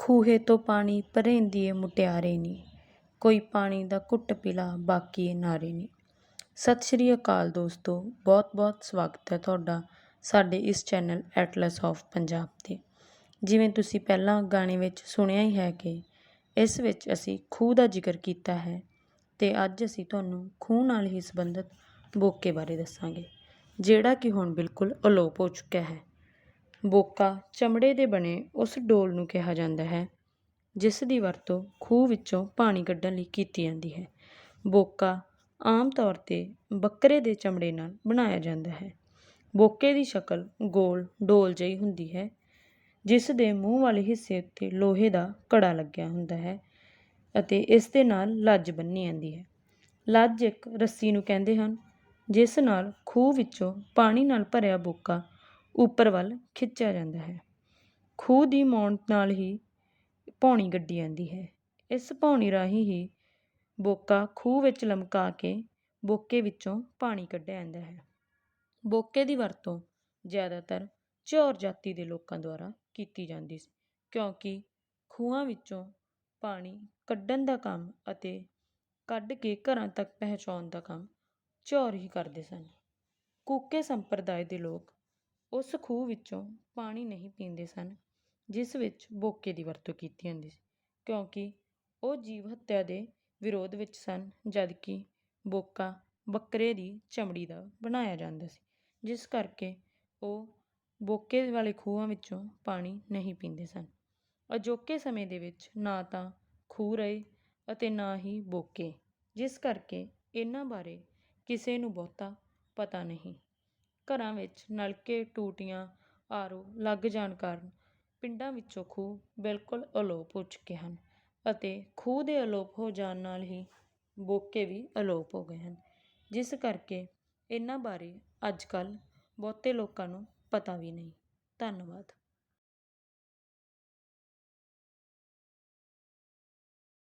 ਖੂਹੇ ਤੋਂ ਪਾਣੀ ਭਰੇਂਦੀ ਏ ਮੁਟਿਆਰੇ ਨੀ। ਕੋਈ ਪਾਣੀ ਦਾ ਘੁੱਟ ਪਿਲਾ ਬਾਕੀ ਏ ਨਾਰੇ ਨੀ। ਸਤਿ ਸ਼੍ਰੀ ਅਕਾਲ ਦੋਸਤੋ ਬਹੁਤ ਬਹੁਤ ਸਵਾਗਤ ਹੈ ਤੁਹਾਡਾ ਸਾਡੇ ਇਸ ਚੈਨਲ ਐਟਲਸ ਆਫ ਪੰਜਾਬ ਤੇ। ਜਿਵੇਂ ਤੁਸੀਂ ਪਹਿਲਾਂ ਗਾਣੇ ਵਿੱਚ ਸੁਣਿਆ ਹੀ ਹੈ ਕਿ ਇਸ ਵਿੱਚ ਅਸੀਂ ਖੂਹ ਦਾ ਜ਼ਿਕਰ ਕੀਤਾ ਹੈ ਤੇ ਅੱਜ ਅਸੀਂ ਤੁਹਾਨੂੰ ਖੂਹ ਨਾਲ ਹੀ ਸੰਬੰਧਿਤ ਬੋਕੇ ਬਾਰੇ ਦੱਸਾਂਗੇ, ਜਿਹੜਾ ਕਿ ਹੁਣ ਬਿਲਕੁਲ ਅਲੋਪ ਹੋ ਚੁੱਕਿਆ ਹੈ। ਬੋਕਾ ਚਮੜੇ ਦੇ ਬਣੇ ਉਸ ਡੋਲ ਨੂੰ ਕਿਹਾ ਜਾਂਦਾ ਹੈ, ਜਿਸ ਦੀ ਵਰਤੋਂ ਖੂਹ ਵਿੱਚੋਂ ਪਾਣੀ ਕੱਢਣ ਲਈ ਕੀਤੀ ਜਾਂਦੀ ਹੈ। ਬੋਕਾ ਆਮ ਤੌਰ ਤੇ ਬੱਕਰੇ ਦੇ ਚਮੜੇ ਨਾਲ ਬਣਾਇਆ ਜਾਂਦਾ ਹੈ। ਬੋਕੇ ਦੀ ਸ਼ਕਲ ਗੋਲ ਡੋਲ ਜਿਹੀ ਹੁੰਦੀ ਹੈ, ਜਿਸ ਦੇ ਮੂੰਹ ਵਾਲੇ ਹਿੱਸੇ ਉੱਤੇ ਲੋਹੇ ਦਾ ਕੜਾ ਲੱਗਿਆ ਹੁੰਦਾ ਹੈ ਅਤੇ ਇਸ ਦੇ ਨਾਲ ਲੱਜ ਬੰਨ੍ਹੀ ਜਾਂਦੀ ਹੈ। ਲੱਜ ਇੱਕ ਰੱਸੀ ਨੂੰ ਕਹਿੰਦੇ ਹਨ, ਜਿਸ ਨਾਲ ਖੂਹ ਵਿੱਚੋਂ ਪਾਣੀ ਨਾਲ ਭਰਿਆ ਬੋਕਾ ਉੱਪਰ ਵੱਲ ਖਿੱਚਿਆ ਜਾਂਦਾ ਹੈ। ਖੂਹ ਦੀ ਮੌਣ ਨਾਲ ਹੀ ਪੌਣੀ ਗੱਡੀ ਜਾਂਦੀ ਹੈ। ਇਸ ਪੌਣੀ ਰਾਹੀਂ ਹੀ ਬੋਕਾ ਖੂਹ ਵਿੱਚ ਲਮਕਾ ਕੇ ਬੋਕੇ ਵਿੱਚੋਂ ਪਾਣੀ ਕੱਢਿਆ ਜਾਂਦਾ ਹੈ। ਬੋਕੇ ਦੀ ਵਰਤੋਂ ਜ਼ਿਆਦਾਤਰ ਝੌਰ ਜਾਤੀ ਦੇ ਲੋਕਾਂ ਦੁਆਰਾ ਕੀਤੀ ਜਾਂਦੀ ਸੀ, ਕਿਉਂਕਿ ਖੂਹਾਂ ਵਿੱਚੋਂ ਪਾਣੀ ਕੱਢਣ ਦਾ ਕੰਮ ਅਤੇ ਕੱਢ ਕੇ ਘਰਾਂ ਤੱਕ ਪਹੁੰਚਾਉਣ ਦਾ ਕੰਮ ਝੌਰ ਹੀ ਕਰਦੇ ਸਨ। ਕੂਕੇ ਸੰਪਰਦਾਇ ਦੇ ਲੋਕ ਉਸ ਖੂਹ ਵਿੱਚੋਂ ਪਾਣੀ ਨਹੀਂ ਪੀਂਦੇ ਸਨ, ਜਿਸ ਵਿੱਚ ਬੋਕੇ ਦੀ ਵਰਤੋਂ ਕੀਤੀ ਜਾਂਦੀ ਸੀ, ਕਿਉਂਕਿ ਉਹ ਜੀਵ ਹੱਤਿਆ ਦੇ ਵਿਰੋਧ ਵਿੱਚ ਸਨ, ਜਦਕਿ ਬੋਕਾ ਬੱਕਰੇ ਦੀ ਚਮੜੀ ਦਾ ਬਣਾਇਆ ਜਾਂਦਾ ਸੀ, ਜਿਸ ਕਰਕੇ ਉਹ ਬੋਕੇ ਵਾਲੇ ਖੂਹਾਂ ਵਿੱਚੋਂ ਪਾਣੀ ਨਹੀਂ ਪੀਂਦੇ ਸਨ। ਅਜੋਕੇ ਸਮੇਂ ਦੇ ਵਿੱਚ ਨਾ ਤਾਂ ਖੂਹ ਰਹੇ ਅਤੇ ਨਾ ਹੀ ਬੋਕੇ, ਜਿਸ ਕਰਕੇ ਇਹਨਾਂ ਬਾਰੇ ਕਿਸੇ ਨੂੰ ਬਹੁਤਾ ਪਤਾ ਨਹੀਂ। ਘਰਾਂ ਵਿੱਚ ਨਲਕੇ ਟੂਟੀਆਂ ਆਰੋ ਲੱਗ ਜਾਣ ਕਾਰਨ ਪਿੰਡਾਂ ਵਿੱਚੋਂ ਖੂਹ ਬਿਲਕੁਲ ਅਲੋਪ ਹੋ ਚੁੱਕੇ ਹਨ ਅਤੇ ਖੂਹ ਦੇ ਅਲੋਪ ਹੋ ਜਾਣ ਨਾਲ ਹੀ ਬੋਕੇ ਵੀ ਅਲੋਪ ਹੋ ਗਏ ਹਨ, ਜਿਸ ਕਰਕੇ ਇਹਨਾਂ ਬਾਰੇ ਅੱਜ ਕੱਲ੍ਹ ਬਹੁਤੇ ਲੋਕਾਂ ਨੂੰ ਪਤਾ ਵੀ ਨਹੀਂ। ਧੰਨਵਾਦ।